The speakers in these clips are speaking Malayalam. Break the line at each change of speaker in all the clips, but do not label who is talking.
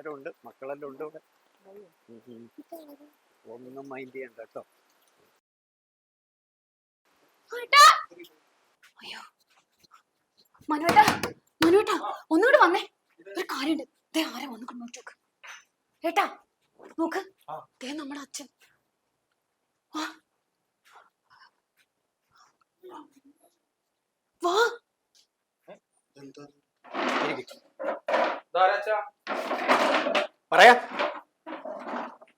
എല്ലാരും ഉണ്ട് മക്കളെല്ലാം ഉണ്ട് ഇവിടെ. ഒന്നും മൈൻഡ് ചെയ്യണ്ട കേട്ടോ.
അയ്യോ. മനുവേട്ടാ മനുവേട്ടാ ഒന്നുകൂടെ വന്നേ. ഒരു കാര്യണ്ട് ദേ ആരെ വന്നു കൊണ്ട് നോക്ക് ഏട്ടാ നോക്ക്. ദേ നമ്മുടെ അച്ഛൻ. വാ.
എന്താ
പറയാ.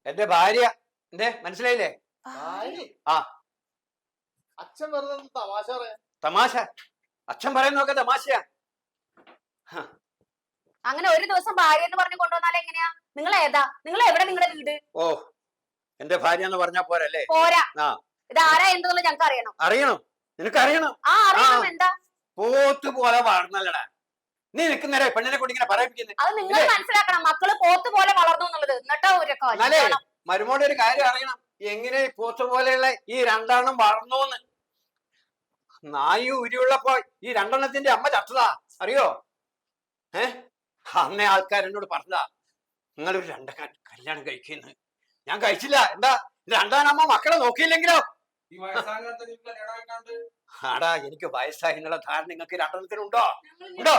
എന്റെ ഭാര്യ എന്തേ മനസ്സിലായില്ലേ?
ഭാര്യ?
ആ.
അച്ഛൻ വെറുതെ ഒന്ന് തമാശ പറയാ
തമാശ. അച്ഛൻ പറയുന്നൊക്കെ തമാശയാ.
അങ്ങനെ ഒരു ദിവസം ഭാര്യ എന്ന് പറഞ്ഞു കൊണ്ടുവന്നാൽ എങ്ങനെയാ? നിങ്ങൾ ഏതാ? നിങ്ങൾ എവിടെ നിങ്ങളുടെ വീട്?
ഓ എന്റെ ഭാര്യ എന്ന് പറഞ്ഞാ പോരല്ലേ?
പോരാ.
ആ.
ഇത് ആരാ എന്തെന്നുള്ളത് ഞങ്ങൾക്ക് അറിയണം.
അറിയണം നിനക്ക് അറിയണം.
ആ. അറിയണം എന്താ?
പോത്ത് പോലെ വളർന്നല്ലടാ. നീ നിൽക്കുന്നേരെ പെണ്ണിനെ കൊണ്ട് ഇങ്ങനെ പറയിപ്പിക്കുന്നത്
അത് നിങ്ങൾ മനസ്സിലാക്കണം. മക്കൾ പോത്ത് പോലെ വളർന്നു എന്നുള്ളത്. എന്നിട്ടോ.
മരുമോടെ ഒരു കാര്യം അറിയണം. എങ്ങനെ പോത്ത് പോലെയുള്ള ഈ രണ്ടെണ്ണം വളർന്നു നായു ഉരിയുള്ളപ്പോ ഈ രണ്ടെണ്ണത്തിന്റെ അമ്മ ചത്തതാ. അറിയോ? ഏ? അന്നേ ആൾക്കാർ എന്നോട് പറഞ്ഞതാ നിങ്ങളൊരു രണ്ട കല്യാണം കഴിക്കുന്നു ഞാൻ കഴിച്ചില്ല. എന്താ? രണ്ടാനമ്മ മക്കളെ നോക്കിയില്ലെങ്കിലോ?
ഈ
ആടാ എനിക്ക് വയസ്സായി എന്നുള്ള ധാരണ നിങ്ങൾക്ക് രണ്ടെണ്ണത്തിനുണ്ടോ? ഉണ്ടോ?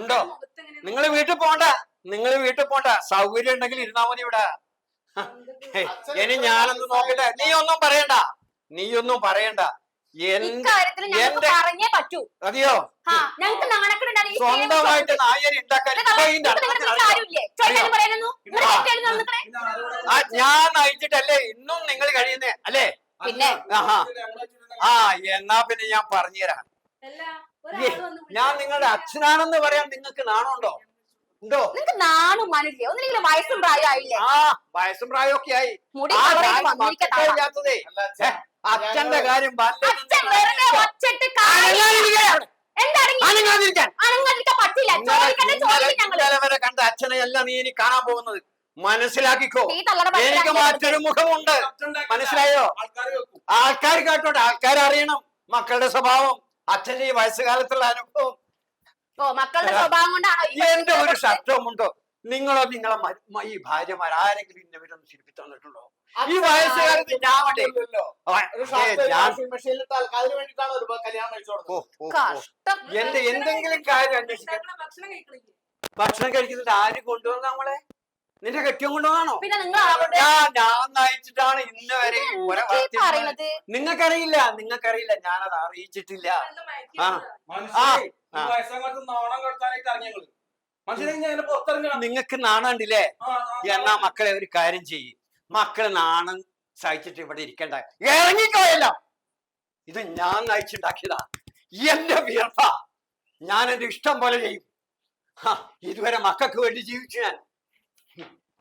ഉണ്ടോ? നിങ്ങൾ വീട്ടിൽ പോണ്ട. നിങ്ങൾ വീട്ടിൽ പോണ്ട. സൗകര്യം ഉണ്ടെങ്കിൽ ഇരുന്നാ മതി ഇവിടെ. ഇനി ഞാനൊന്ന് നോക്കട്ടെ. നീ ഒന്നും പറയണ്ട. നീ ഒന്നും പറയണ്ട. അതെയോ സ്വന്തമായിട്ട് നായരി ഉണ്ടാക്കാൻ ഞാൻ നയിച്ചിട്ടല്ലേ? ഇന്നും നിങ്ങൾ കഴിയുന്നേ. അല്ലേ?
പിന്നെ?
ആ എന്നാ പിന്നെ ഞാൻ പറഞ്ഞുതരാം. ഏ, ഞാൻ നിങ്ങളുടെ അച്ഛനാണെന്ന് പറയാൻ നിങ്ങൾക്ക് നാണുണ്ടോ? ഉണ്ടോ?
നിങ്ങൾക്ക് നാണും മനുഷ്യ ഒന്നില്ലെങ്കിലും വയസ്സും പ്രായമായില്ലേ
ആ വയസ്സും പ്രായമൊക്കെ ആയി. ഇല്ലാത്തതേ അച്ഛന്റെ കാര്യം കണ്ട അച്ഛനെ അല്ല നീ ഇനി കാണാൻ പോകുന്നത്. മനസ്സിലാക്കിക്കോ. എനിക്ക് മറ്റൊരു മുഖമുണ്ട്. മനസ്സിലായോ?
ആൾക്കാർ
കേട്ടോട്ടെ. ആൾക്കാർ അറിയണം മക്കളുടെ സ്വഭാവം അച്ഛന്റെ ഈ വയസ്സുകാലത്തുള്ള അനുഭവം.
ഓ മക്കളുടെ സ്വഭാവം കൊണ്ടാണോ ഈ
എന്റെ ഒരു? ഷർട്ടും ഉണ്ടോ? നിങ്ങളോ നിങ്ങളെ ഈ ഭാര്യമാർ ആരെങ്കിലും ഇന്നവരൊന്ന് ശരിപ്പി തന്നിട്ടുണ്ടോ? ഈ വയസ്സുകാലത്ത് ഞാൻ എന്റെ എന്തെങ്കിലും കാര്യം അന്വേഷിക്കാൻ ഭക്ഷണം കഴിക്കുന്നത് ആര് കൊണ്ടുവന്ന നമ്മളെ? നിന്റെ കെട്ടിയം കൊണ്ടുവന്നാണോ
പിന്നെ നിങ്ങൾ അവരുടെ
ഞാൻ ഞാൻ നയിച്ചിട്ടാണ് ഇന്ന് വരെ ഈ ഒര
എന്തൊക്കെയാ
വളർത്തിയത്.
പറയണത്
നിങ്ങൾക്കറിയില്ല നിങ്ങൾക്കറിയില്ല ഞാനത് അറിയിച്ചിട്ടില്ല. ആ.
മനുഷ്യരെ ഈ
ആ.
വയസ്സാകാലത്ത് നാണം കടത്താനായിട്ട് ഇറങ്ങിയത് മനുഷ്യനെ ഞാൻ പുറത്തിറങ്ങണം
നിങ്ങൾക്ക് നാണുണ്ടില്ലേ
ആ, ആ,
എന്നാ മക്കളെ ഒരു കാര്യം ചെയ്യും. മക്കളെ നാണം സഹിച്ചിട്ട് ഇവിടെ ഇരിക്കണ്ട. ഇറങ്ങിക്കോയല്ല. ഇത് ഞാൻ നയിച്ചുണ്ടാക്കിയതാ. എന്റെ വിയർപ്പ. ഞാൻ എന്റെ ഇഷ്ടം പോലെ ചെയ്യും. ഹ, ഇതുവരെ മക്കൾക്ക് വേണ്ടി ജീവിച്ചു ഞാൻ.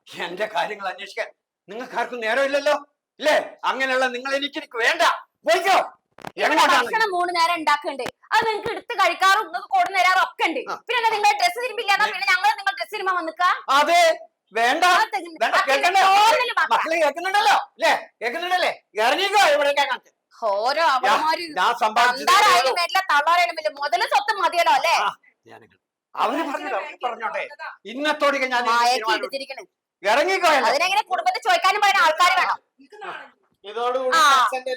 എന്റെ കാര്യങ്ങൾ അന്വേഷിക്കാൻ നിങ്ങൾക്ക് ആർക്കും നേരമില്ലല്ലോ? ഇല്ലേ? അങ്ങനെയുള്ള നിങ്ങൾ എനിക്ക് എനിക്ക് വേണ്ട. പോയിക്കോ.
ഭക്ഷണം മൂന്ന് നേരം ഉണ്ടാക്കുന്നുണ്ട് അത് നിങ്ങൾക്ക് എടുത്ത് കഴിക്കാറും നിങ്ങൾക്ക് കൊടു നേരം ഒക്കെ ഉണ്ട്. പിന്നെ നിങ്ങളെ ഡ്രസ്സ് തിരുമ്പില്ലാന്നാ പിന്നെ ഞങ്ങൾ നിങ്ങൾ ഡ്രസ്സ് തിരുമ്പ വന്നിക്കാ?
അതെ. വേണ്ട. മക്കളെ കേൾക്കുന്നുണ്ടല്ലോ. അല്ലേ കേൾക്കുന്നുണ്ടല്ലേ? ഇറങ്ങിക്കോ ഇവിടെ
ഓരോ അവന്മാര് വരില്ല മുതൽ സ്വത്ത് മതിയല്ലോ അല്ലേ?
പറഞ്ഞോ പറഞ്ഞോട്ടെ ഇന്നത്തോടെ ഞാൻ
അതിനെങ്ങനെ കുടുംബത്തിൽ ചോദിക്കാനും പറയുന്ന ആൾക്കാർ വേണം. ആ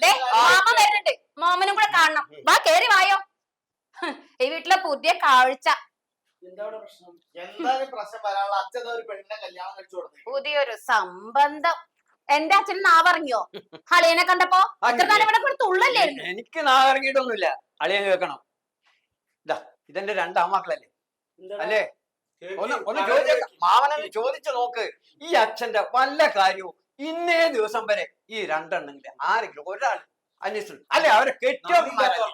ദേ, മാമ വരുന്നുണ്ട്. മാമനും കൂടെ കാണണം. വാ കേറി വായോ. ഈ വീട്ടിലെ പുതിയ കാഴ്ച.
എന്താണ് പ്രശ്നം? വരാനുള്ള അച്ഛൻ ഒരു പെണ്ണിനെ കല്യാണം കഴിച്ചു കൊടുത്തു.
പുതിയൊരു സംബന്ധം. എന്റെ അച്ഛൻ നാവറങ്ങിയോ? അളിയനെ കണ്ടപ്പോ? എത്ര കാലം ഇവിടെ കൂടെ തുള്ളല്ലായിരുന്നു
എനിക്ക് നാവറങ്ങിട്ടൊന്നുമില്ല അളിയൻ കേൾക്കണം ഇതാ ഇതെന്റെ രണ്ടാമക്കളല്ലേ അല്ലേ? ഒന്ന് ഒന്ന് ചോദിച്ചേക്ക മാമനൊന്ന് ചോദിച്ചു നോക്ക്. ഈ അച്ഛന്റെ വല്ല കാര്യവും ഇന്നേ ദിവസം വരെ ഈ രണ്ടെണ്ണെങ്കിലും ആരെങ്കിലും ഒരാൾ അന്വേഷിച്ചു അല്ലെ? അവരെ കെട്ടിയോ
വർത്താനാണ്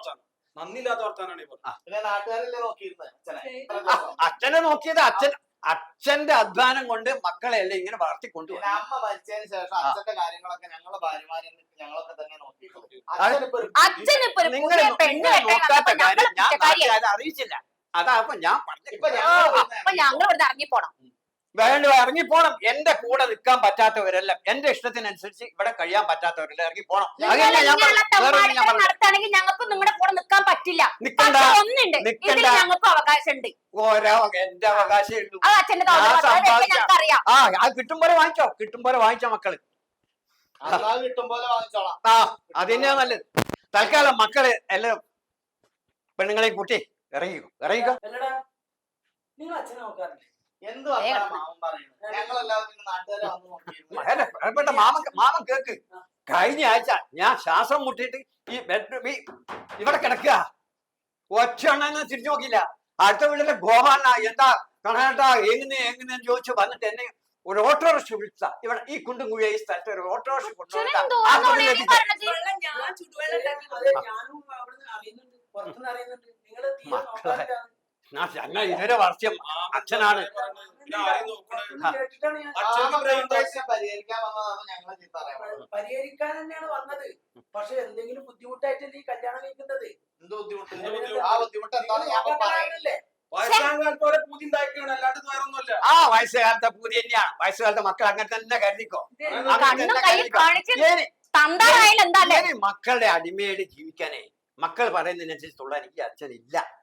അച്ഛനെ?
നോക്കിയത് അച്ഛൻ അച്ഛന്റെ അധ്വാനം കൊണ്ട് മക്കളെ അല്ലെ ഇങ്ങനെ വളർത്തിക്കൊണ്ടുപോകും
പിന്നെ അമ്മ മരിച്ചതിന് ശേഷം അച്ഛന്റെ കാര്യങ്ങളൊക്കെ ഞങ്ങളെ ഭാര്യമാരെ ഞങ്ങളൊക്കെ തന്നെ നോക്കിയിട്ടുള്ളൂ
അറിയിച്ചില്ല. അതാ ഞാൻ പറഞ്ഞു
അപ്പൊ ഞങ്ങൾ
വേണ്ട ഇറങ്ങിപ്പോണം. എന്റെ കൂടെ നിൽക്കാൻ പറ്റാത്തവരെല്ലാം എന്റെ ഇഷ്ടത്തിനനുസരിച്ച് ഇവിടെ കഴിയാൻ പറ്റാത്തവരെല്ലാം ഇറങ്ങിപ്പോണം. പറഞ്ഞത്.
ഞങ്ങൾക്ക് നിങ്ങളുടെ കൂടെ നിൽക്കാൻ പറ്റില്ല. ഒന്നുണ്ട്. ഞങ്ങൾക്ക് അവകാശമുണ്ട്.
ഓരോ എന്റെ
ഞങ്ങൾക്ക്
ആ അത് കിട്ടും പോലെ വാങ്ങിച്ചോ. കിട്ടും പോലെ വാങ്ങിച്ചോ
മക്കൾ. കിട്ടും പോലെ വാങ്ങിച്ചോളാം.
ആ അത് തന്നെയാ നല്ലത്. തൽക്കാലം മക്കൾ എല്ലാം പെണ്ണുങ്ങളെയും കൂട്ടി ഇറങ്ങിക്കോ. ഇറങ്ങിക്കോ.
നിങ്ങൾ അച്ഛനെ നോക്കാറില്ലേ?
എന്ത് വർത്താനം മാമൻ പറയുന്നത് ഞങ്ങളെല്ലാവരും പിന്നെ നാട്ടുകാരെ വന്ന് നോക്കിയിരുന്നു.
അല്ല, പ്രിയപ്പെട്ട മാമൻ മാമൻ കേക്ക്. കഴിഞ്ഞ ആഴ്ച ഞാൻ ശ്വാസം മുട്ടിയിട്ട് ഈ ബെഡ് ഇവിടെ കിടക്കുക. ഒറ്റ എണ്ണ തിരിഞ്ഞു നോക്കില്ല അടുത്ത വീട്ടിലെ ഗോപാലന എന്താ കണേട്ടാ എങ്ങനെ എങ്ങനെ ചോദിച്ചു. വന്നിട്ട് എന്നെ ഒരു ഓട്ടോറിക്ഷ വിളിച്ച. ഇവിടെ ഈ കുണ്ടും കുഴിയ ഈ സ്ഥലത്ത് ഒരു ഓട്ടോറിക്ഷ കൊണ്ടുവന്നിട്ട്.
പുറത്തുനിന്ന് അറിയുന്നുണ്ട് നിങ്ങൾ തീരെ.
ഞങ്ങൾ ഇതൊരു വർഷം അച്ഛനാണ്? ആ.
പരിഹരിക്കാൻ വന്നതാണ് ഞങ്ങളെ ചീത്ത
പരിഹരിക്കാൻ തന്നെയാണ് വന്നത് പക്ഷെ എന്തെങ്കിലും ബുദ്ധിമുട്ടായിട്ടല്ലേ ഈ കല്യാണം കഴിക്കുന്നത്
എന്ത് ബുദ്ധിമുട്ട് ആ ബുദ്ധിമുട്ട്?
പൂതി ഉണ്ടാക്കിയാണ് അല്ലാണ്ട് വേറൊന്നുമല്ല
ആ വയസ്സുകാലത്തെ പൂതി തന്നെയാ വയസ്സുകാലത്തെ മക്കൾ അങ്ങനെ തന്നെ കരുതിക്കോ
കണ്ണും കയ്യിൽ തന്താറായാലും എന്താ അല്ലേ
മക്കളുടെ അടിമയായിട്ട് ജീവിക്കാനേ മക്കൾ പറയുന്നതിനനുസരിച്ച് തുള്ളാൻ എനിക്ക് അച്ഛനില്ല.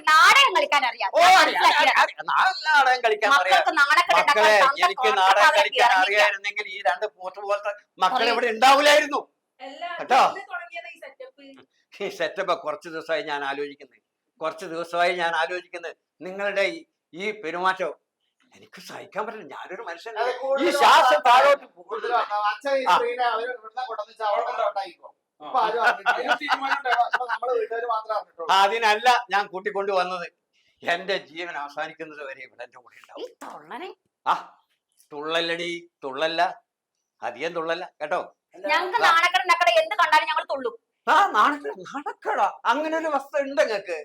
നാടകം കളിക്കാൻ അറിയാം.
നാടകം കളിക്കാൻ മക്കളെ എനിക്ക് നാടകം കളിക്കാൻ അറിയായിരുന്നെങ്കിൽ ഈ രണ്ട് പോത്ത് പോലത്തെ മക്കൾ ഇവിടെ ഉണ്ടാവില്ലായിരുന്നു. കേട്ടോ? ഈ സെറ്റപ്പ് കുറച്ച് ദിവസമായി ഞാൻ ആലോചിക്കുന്നത് കുറച്ച് ദിവസമായി ഞാൻ ആലോചിക്കുന്നത് നിങ്ങളുടെ ഈ- പെരുമാറ്റം എനിക്ക് സഹിക്കാൻ പറ്റില്ല. ഞാനൊരു
മനുഷ്യൻ
ഈ ശ്വാസം താഴോട്ട് അതിനല്ല ഞാൻ കൂട്ടിക്കൊണ്ടു വന്നത്. എന്റെ ജീവൻ അവസാനിക്കുന്നത് വരെ ഇവിടെ എന്റെ കൂടെ ഉണ്ടാവും. ആ തുള്ളല്ലടി തുള്ളല്ല. അധികം തുള്ളല്ല കേട്ടോ?
ഞങ്ങൾക്ക് നാണക്കേട് ഉണ്ടാക്കട എന്ത് കണ്ടാലും ഞങ്ങൾ തുള്ളും.
ആ അങ്ങനെ ഒരു വസ്തു ഉണ്ട് നിങ്ങക്ക്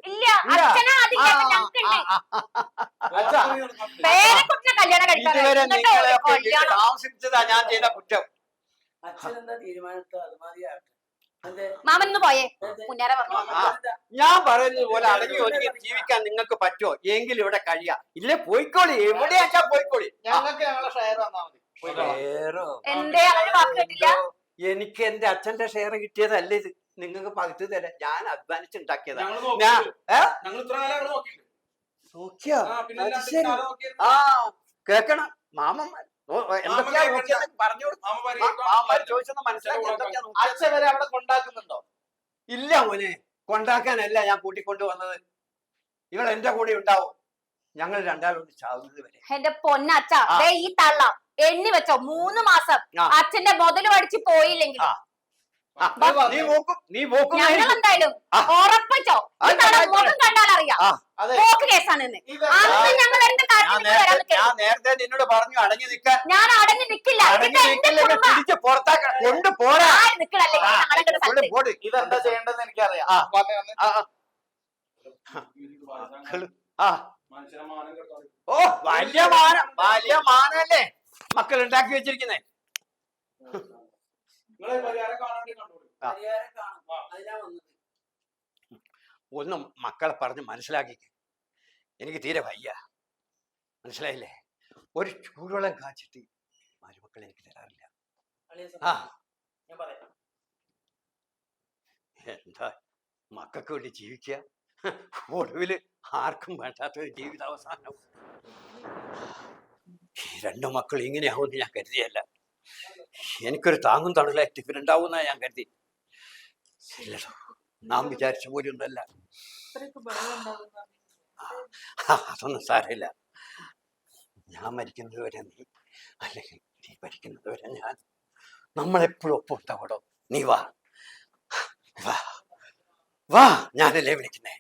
ഇതുവരെ നിങ്ങളെ
താമസിപ്പിച്ചതാ
താമസിച്ചതാ ഞാൻ ചെയ്ത കുറ്റം.
അച്ഛൻ എന്താ തീരുമാനത്തോ അത് മതിയാകട്ടെ. അതെ
മാമൻ ഒന്ന് പോയേ. മുന്നേറെ പറഞ്ഞു
ഞാൻ പറയുന്നത് പോലെ അടങ്ങി ഒതുങ്ങി ജീവിക്കാൻ നിങ്ങൾക്ക് പറ്റുമോ? എങ്കിൽ ഇവിടെ കഴിയാ. ഇല്ലേ പോയിക്കോളി. എവിടെയാച്ചാ പോയിക്കോളി?
ഞങ്ങൾക്ക് ഞങ്ങളെ ഷെയർ തന്നാ മതി. പോയിക്കോളാം.
അങ്ങനെ വാക്ക് കേട്ടില്ല?
എനിക്ക് എന്റെ അച്ഛന്റെ ഷെയർ കിട്ടിയതല്ലേ ഇത്? നിങ്ങൾക്ക് പകുതി തരാം ഞാൻ
അധ്വാനിച്ചുണ്ടാക്കിയതാണ്
ഞാൻ നോക്കിയോ?
ആ
കേക്കണം. മാമന്മാർ
പരിഹരിക്കാൻ
മനസ്സിലാക്കി
അച്ഛൻ വരെ അവിടെ കൊണ്ടാക്കുന്നുണ്ടോ?
ഇല്ല മോനെ കൊണ്ടാക്കാനല്ല ഞാൻ കൂട്ടിക്കൊണ്ടു വന്നത് ഇവൾ എന്റെ കൂടെ ഉണ്ടാവും. ഞങ്ങൾ രണ്ടാളും ചാവുന്നത് വരെ.
എന്റെ പൊന്നച്ഛ ഈ തള്ള എണ്ണി വെച്ചോ മൂന്ന് മാസം. അച്ഛന്റെ മുതൽ പഠിച്ച് പോയില്ലെങ്കിൽ
നീ നീ പോക്കും
ഞങ്ങൾ എന്തായാലും ഉറപ്പിച്ചോ. ഈ
ആ,
തള്ള മുഖം കണ്ടാൽ അറിയാം.
അതെ.
പോക്ക് കേസാണ് ഇന്ന്.
ഇതെന്താ?
അന്ന് ഞങ്ങൾ
ഞാൻ
വരാൻ
നേരത്തെ ഞാൻ നേരത്തെ നിന്നോട് പറഞ്ഞു അടങ്ങി നിൽക്കാൻ
ഞാൻ അടങ്ങി
നിൽക്കില്ല കൊണ്ട് പോരാ. പോട്.
ഇതെന്താ ചെയ്യേണ്ടതെന്ന് എനിക്കറിയാം.
ആ.
വന്നേ, വന്നേ.
ആ, ആ, ആ
മാനം കെടുത്താൻ
ഓ വലിയ മാനം വലിയ മാനല്ലേ? മക്കൾ ഉണ്ടാക്കി വെച്ചിരിക്കുന്നേ.
നിങ്ങളെ പരിഹാരം കാണാണ്ട് കണ്ടോളൂ.
ആ.
പരിഹാരം കാണും. അതിനാ വന്നത്.
ഒന്നും മക്കളെ പറഞ്ഞ് മനസ്സിലാക്കി എനിക്ക് തീരെ വയ്യ. മനസ്സിലായില്ലേ? ഒരു ചൂടുവെള്ളം കാച്ചിട്ട് മരുമക്കൾ എനിക്ക് തരാറില്ല. ആ. എന്താ? മക്കൾക്ക് വേണ്ടി ജീവിക്കുക ഒടുവിൽ ആർക്കും വേണ്ടാത്ത ഒരു ജീവിതാവസാനം രണ്ടു മക്കൾ ഇങ്ങനെയാവുമെന്ന് ഞാൻ കരുതിയല്ല. എനിക്കൊരു താങ്ങും തണലായിട്ട് ഇവരുണ്ടാവുന്ന ഞാൻ കരുതി. ഇല്ലല്ലോ നാം വിചാരിച്ച പോലെ ഒന്നല്ല. അതൊന്നും സാരമില്ല. ഞാൻ മരിക്കുന്നത് വരെ നീ അല്ലെങ്കിൽ നീ മരിക്കുന്നത് വരെ ഞാൻ നമ്മളെപ്പോഴും ഒപ്പം ഉണ്ടാവടോ നീ വാ. വാ. വാ ഞാനല്ലേ വിളിക്കുന്നേ?